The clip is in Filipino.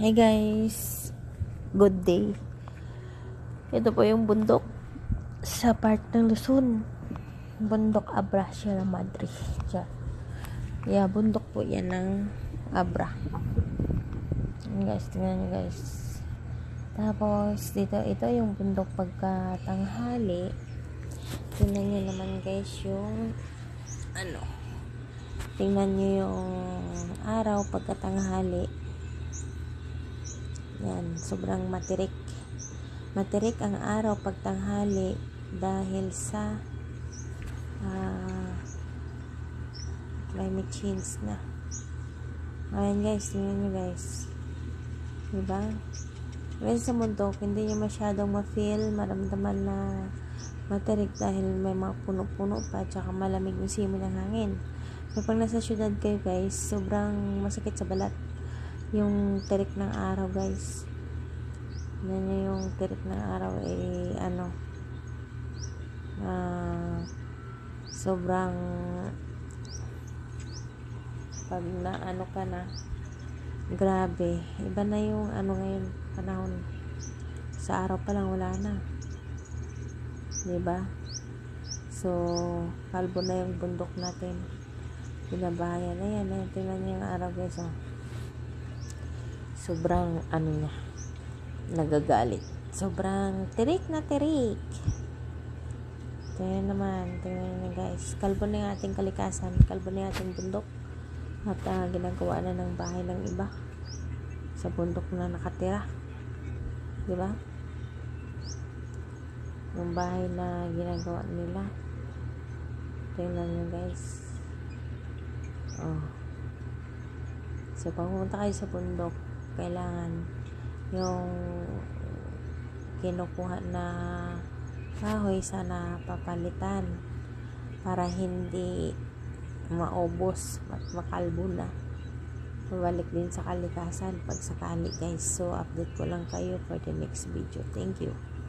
Hey guys, good day. Ito po yung bundok sa part ng Luzon. Bundok Abra, Sierra Madre. Diyan. Yeah, bundok po yan ng Abra. Yan guys, tingnan nyo guys. Tapos, dito, ito yung bundok pagkatanghali. Tingnan nyo naman guys yung ano, tingnan nyo yung araw pagkatanghali yan, sobrang matirik. Matirik ang araw pagtanghali dahil sa uh, climate change na. Ayan guys, tingnan nyo guys. Diba? Well, sa mundo, hindi nyo masyadong ma-feel, maramdaman na matirik dahil may mga puno-puno pa at saka malamig yung simoy ng hangin. So, pag nasa syudad kayo guys, sobrang masakit sa balat yung tirik ng araw guys. Yan yung tirik ng araw eh ano uh, sobrang pag na ano ka na grabe. Iba na yung ano ngayon panahon. Sa araw pa lang wala na. Di ba? So kalbo na yung bundok natin. Binabahayan na yan tingnan niyo yung araw guys oh sobrang ano niya nagagalit. Sobrang tirik na tirik. Tingnan naman tingnan niyo guys. Kalbo na yung ating kalikasan kalbo na yung ating bundok. At uh, ginagawa na ng bahay ng iba. Sa bundok na nakatira. Di ba? Yung bahay na ginagawa nila. Tingnan niyo guys. Oh. So pag pumunta kayo sa bundok kailangan yung kinukuha na kahoy sana papalitan para hindi maubos at makalbo na. Mabalik din sa kalikasan pag sakali guys. So update ko lang kayo for the next video. Thank you